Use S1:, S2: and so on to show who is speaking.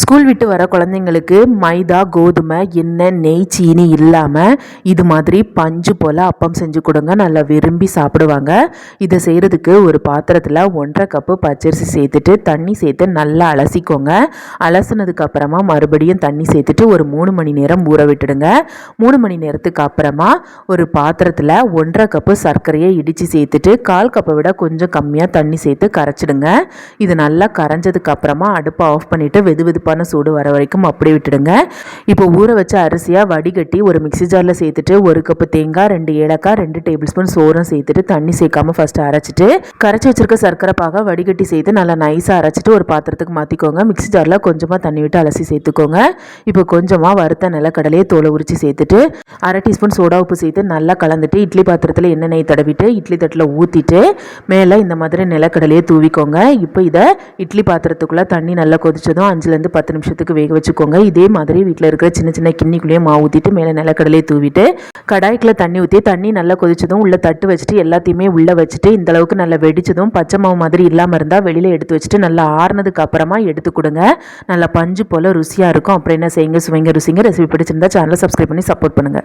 S1: School விட்டு வர குழந்தைங்களுக்கு மைதா கோதுமை எண்ணெய் நெய் சீனி இல்லாமல் இது மாதிரி பஞ்சு போல் அப்பம் செஞ்சு கொடுங்க. நல்லா விரும்பி சாப்பிடுவாங்க. இதை செய்கிறதுக்கு ஒரு பாத்திரத்தில் ஒன்றரை கப்பு பச்சரிசி சேர்த்துட்டு தண்ணி சேர்த்து நல்லா அலசிக்கோங்க. அலசினதுக்கு அப்புறமா மறுபடியும் தண்ணி சேர்த்துட்டு ஒரு மூணு மணி நேரம் ஊற விட்டுடுங்க. மூணு மணி நேரத்துக்கு அப்புறமா ஒரு பாத்திரத்தில் ஒன்றரை கப்பு சர்க்கரையை இடித்து சேர்த்துட்டு கால் கப்பை விட கொஞ்சம் கம்மியாக தண்ணி சேர்த்து கரைச்சிடுங்க. இது நல்லா கரைஞ்சதுக்கு அப்புறமா அடுப்பை ஆஃப் பண்ணிவிட்டு வெது வெது வெதுப்பான சூடு வர வரைக்கும் அப்படி விட்டுடுங்க. இப்போ ஊற வச்ச அரிசியாக வடிகட்டி ஒரு மிக்சி ஜாரில் சேர்த்துட்டு ஒரு கப்பு தேங்காய் ரெண்டு ஏலக்காய் ரெண்டு டேபிள் ஸ்பூன் சோறும் சேர்த்துட்டு தண்ணி சேர்க்காம ஃபஸ்ட்டு அரைச்சிட்டு கரைச்சி வச்சிருக்க சர்க்கரை பாக வடிகட்டி சேர்த்து நல்லா நைஸாக அரைச்சிட்டு ஒரு பாத்திரத்துக்கு மாற்றிக்கோங்க மிக்சி ஜாரில் கொஞ்சமாக தண்ணி விட்டு அலசி சேர்த்துக்கோங்க. இப்போ கொஞ்சமாக வறுத்த நிலக்கடலையை தோலை உரித்து சேர்த்துட்டு அரை டீஸ்பூன் சோடா உப்பு சேர்த்து நல்லா கலந்துட்டு இட்லி பாத்திரத்தில் எண்ணெய் நெய் தடவிட்டு இட்லி தட்டில் ஊற்றிட்டு மேலே இந்த மாதிரி நிலக்கடலையை தூவிக்கோங்க. இப்போ இதை இட்லி பாத்திரத்துக்குள்ளே தண்ணி நல்லா கொதிச்சதும் அஞ்சுலேருந்து பத்து நிமிஷத்துக்கு வேக வச்சுக்கோங்க. இதே மாதிரி வீட்டில் இருக்கிற சின்ன சின்ன கிண்ணிக்குள்ளேயே மாவு ஊற்றிட்டு மேலே நிலக்கடலையை தூவிட்டு கடாய்க்கில் தண்ணி ஊற்றி தண்ணி நல்லா கொதிச்சதும் உள்ளே தட்டு வச்சுட்டு எல்லாத்தையுமே உள்ளே வச்சுட்டு இந்த அளவுக்கு நல்லா வெடிச்சதும் பச்சை மாவு மாதிரி இல்லாமல் இருந்தால் வெளியில் எடுத்து வச்சுட்டு நல்லா ஆறுனதுக்கு அப்புறமா எடுத்து கொடுங்க. நல்லா பஞ்சு போல் ருசியாக இருக்கும். அப்புறம் என்ன செய்யுங்க சுவைங்க ருசிங்க ரெசிபி பிடிச்சிருந்தா சேனலை சப்ஸ்கிரைப் பண்ணி சப்போர்ட் பண்ணுங்கள்